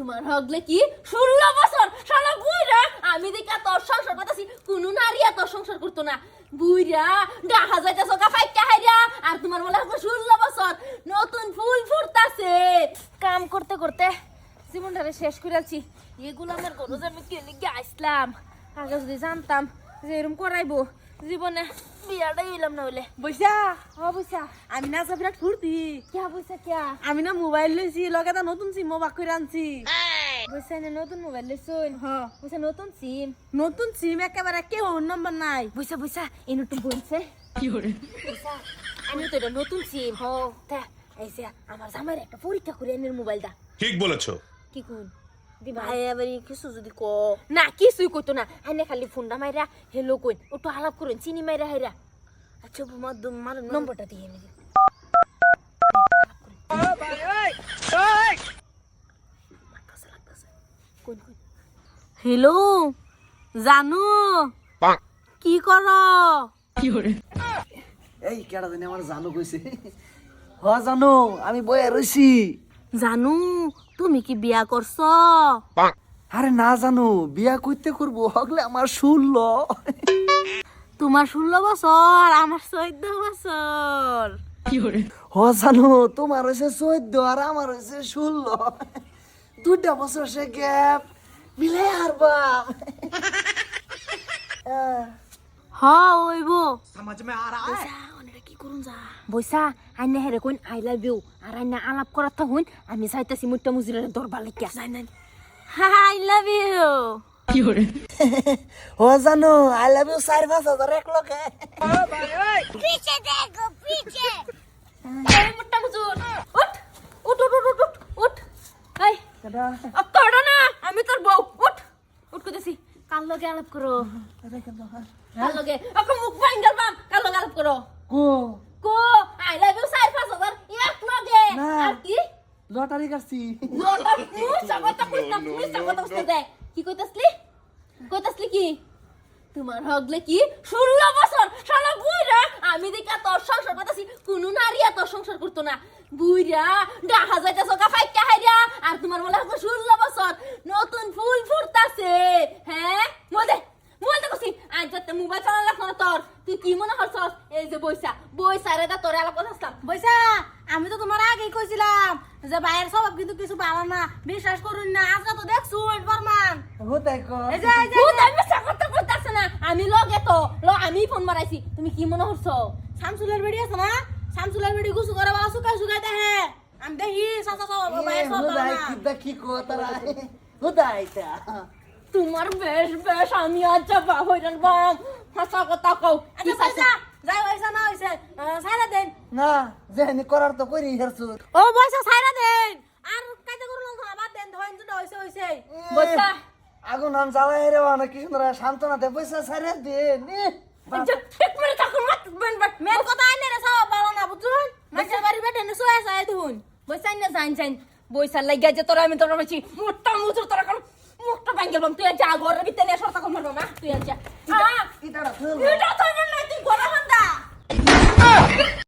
তোমার হগলে কি ষোলো বছর? শালা বুইরা, আমি দেখা তোর সংসার করতেছি কোন নারী তোর সংসার করতো না। বুইরা ডাহা যাইতে সকা ফাইকা হাইরা, আর তোমার বলে হগলে ষোলো বছর। নতুন ফুল ফুটতাছে। কাম করতে করতে জীবনটারে শেষ করে আছি। এগুলো আমার গরু আমি কে লিগে আসলাম। আগে যদি জানতাম যে এরম করাইবো, জীবনে বিয়াটাই হইলাম না হইলে বৈশা ও বুঝছা আমি না যা বিরাট ফুর্তি কিয়া বুঝছা কিয়া আমি না মোবাইল লইছি লগে নতুন সিম বাক করে আনছি না নতুন মোবাইল লেছুন হ্যাঁ বুঝছা নতুন সিম নতুন সিম একেবারে কেউ নম্বর নাই বুঝছা বুঝছা এই নতুন বলছে বুঝছা আমি তো এটা নতুন সিম হ তা এই যে আমার জামাইর একটা পরীক্ষা করে এনের মোবাইল দা ঠিক বলেছ কি কোন কিছু যদি ক? না কিছুই কইতো না। আইনে খালি ফোনটা মাইরা হেলো কইন একটু আলাপ করেন চিনি মাইরা হাইরা। আচ্ছা বোমা দম মার নম্বরটা দিয়ে নিবি। কোন কোন হ্যালো জানু কি কর? এই কেডা জানি আমার জানু কইছে। হ জানু আমি বয়ে রইছি। জানু তুমি কি বিয়া করছ? আরে না জানু বিয়া করতে করব হগলে আমার শুনল তোমার ষোলো বছর আমার চোদ্দ বছর। হ জানু তোমার হয়েছে চোদ্দ আর আমার হয়েছে ষোলো। দুটা বছর সে গ্যাপ মিলে হারবা। হ ওইব কি করুন যা আইনে হেরে কইন আই লাভ ইউ আর আইনা আলাপ করার থাকুন আমি চাইতেছি মুট্টা মুজিরে দরবার লিখিয়া যাই না আই লাভ ইউ হ জানু আই লাভ ইউ চার পাঁচ হাজার এক লগে এই মুট্টা মুজুর উঠ উঠ উঠ উঠ উঠ উঠ এই অক্কড়া না আমি তোর বউ উঠ উঠ কইতেছি কাল লগে আলাপ করো কাল লগে মুখ ভাঙ্গাল বাম কাল লগে আলাপ করো কো। কো। আই লাভ ইউ চার পাঁচ হাজার এক লগে। আর কি? লটারি কাটছি। লটার? মুখ চাপাতা কইতা পুলিশ চাপাতা বসতে দেয় কি কইতাছলি? কইতাছলি কি? তোমার হগলে কি? ষোলো বছর শালা বুইরা আমি দেখা তোর সংসার করতেছি কোন নারী তোর সংসার করতো না। বুইরা ডাহা যাইতে সকা ফাইকা হাইরা আর তোমার বলে হগলে ষোলো বছর নতুন ফুল ফুটতাছে। হ্যাঁ? মজে মজে কছি আজ যাতে মোবাইল চালা লাগতো না তোর। তুই কি মনে যে বইসা বইসা রে দা তোরে আলাপ করতাম বৈশা আমি তো তোমার আগেই কইছিলাম যে ভাইয়ের স্বভাব কিন্তু কিছু ভালো না বিশ্বাস করুন না আজকে তো দেখছু ভূত আমি লগে তো ল আমি ফোন মারাইছি তুমি কি মনে করছ? শামসুলের বেড়ি আছে না? শামসুলের বেড়ি গুছু করে বাবা শুকাই শুকাই দেখে। আমি দেখি সাসা সব তোমার বেশ বেশ আমি আজ যাবা হইরান বাম হাসা কথা কও। আচ্ছা যাই হইছে না হইছে সাইরা দেন। না যেহেনি করার তো করি হেরছু। ও পয়সা সাইরা দেন। আর কাজে করুন না দেন ধইন তো হইছে হইছে। বসা আগুন নাম জ্বালাই রে বানা কি সুন্দর শান্তনা দে পয়সা সারে দে নে এক তখন মাত বেন বাট মেন কথা আইনে রে সব ভালো না বুঝুন? মাছের বাড়ি বেটে নে শুয়ে যায় দেখুন বইসাই না জান জান বইসা লাগিয়া যে তোরা আমি তোরা মাছি মোটা মুচুর তোরা কোন মোটা বাঙ্গেল তুই যা ঘরের ভিতরে